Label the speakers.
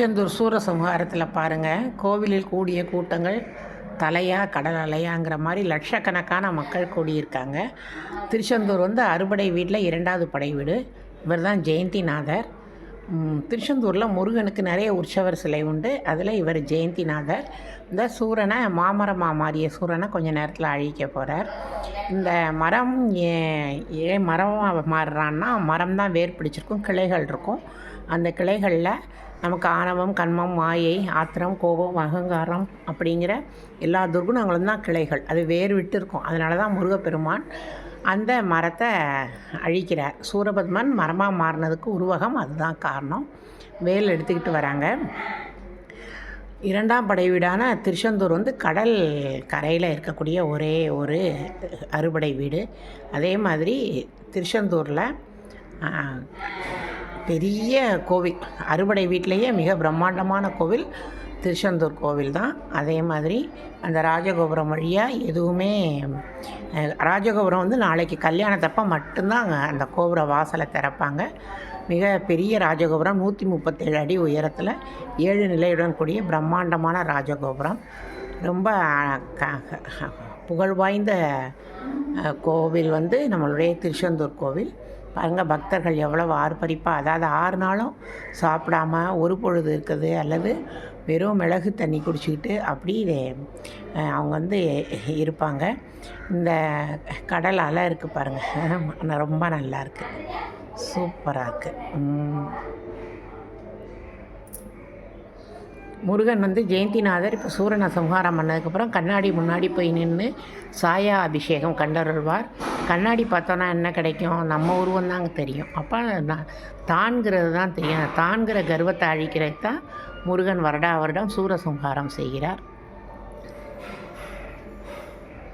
Speaker 1: திருச்செந்தூர் சூரசம்ஹாரத்தில் பாருங்கள் கோவிலில் கூடிய கூட்டங்கள் தலையா கடல் அலையாங்கிற மாதிரி லட்சக்கணக்கான மக்கள் கூடியிருக்காங்க. திருச்செந்தூர் வந்து அறுபடை வீட்டில் இரண்டாவது படை வீடு. இவர் தான் ஜெயந்திநாதர் திருச்செந்தூரில் முருகனுக்கு நிறைய உற்சவர் சிலை உண்டு. அதில் இவர் ஜெயந்திநாதர். இந்த சூரனை மாமரமாக மாறிய சூரனை கொஞ்சம் நேரத்தில் அழிக்க போகிறார் இந்த மரம் ஏன் ஏன் மரமாக மாறுறான்னா மரம் தான் வேர் பிடிச்சிருக்கும் கிளைகள் இருக்கும். அந்த கிளைகளில் நமக்கு ஆணவம் கண்மம் மாயை ஆத்திரம் கோபம் அகங்காரம் அப்படிங்கிற எல்லா துர்குணங்களும் தான் கிளைகள். அது வேர் விட்டு இருக்கும். அதனால தான் முருகப்பெருமான் அந்த மரத்தை அழிக்கிறார். சூரபத்மன் மரமாக மாறினதுக்கு உருவகம் அதுதான் காரணம். வேல் எடுத்துக்கிட்டு வராங்க. இரண்டாம் படை வீடான திருச்செந்தூர் வந்து கடல் கரையில் இருக்கக்கூடிய ஒரே ஒரு அறுபடை வீடு. அதே மாதிரி திருச்செந்தூரில் பெரிய கோவில். அறுபடை வீட்டிலேயே மிக பிரம்மாண்டமான கோவில் திருச்செந்தூர் கோவில் தான். அதே மாதிரி அந்த ராஜகோபுரம் வழியாக எதுவுமே ராஜகோபுரம் வந்து நாளைக்கு கல்யாணத்தப்ப மட்டும்தான் அந்த கோபுர வாசலை திறப்பாங்க. மிக பெரிய ராஜகோபுரம் நூற்றி முப்பத்தேழு அடி உயரத்தில் ஏழு நிலையுடன் கூடிய பிரம்மாண்டமான ராஜகோபுரம். ரொம்ப க- புகழ் வாய்ந்த கோவில் வந்து நம்மளுடைய திருச்செந்தூர் கோவில். பாருங்கள் பக்தர்கள் எவ்வளவு ஆர்ப்பரிப்பாக அதாவது ஆறு நாளும் சாப்பிடாம ஒரு பொழுது இருக்குது அல்லது வெறும் மிளகு தண்ணி குடிச்சிக்கிட்டு அப்படி அஹ், அவங்க வந்து இருப்பாங்க. இந்த கடல் அலை இருக்குது பாருங்கள் ரொம்ப நல்லா இருக்குது சூப்பராக இருக்குது முருகன் வந்து ஜெயந்திநாதர் இப்போ சூரனை சம்ஹாரம் பண்ணதுக்கப்புறம் கண்ணாடி முன்னாடி போய் நின்று சாயா அபிஷேகம் கண்டருள்வார். கண்ணாடி பார்த்தோன்னா என்ன கிடைக்கும்? நம்ம உருவம் தாங்க தெரியும். அப்போ நான் தான்கிறது தான் தெரியும். தான்கிற கர்வத்தை அழிக்கிறது தான் முருகன் வருடா வருடம் சூரசம்ஹாரம் செய்கிறார்.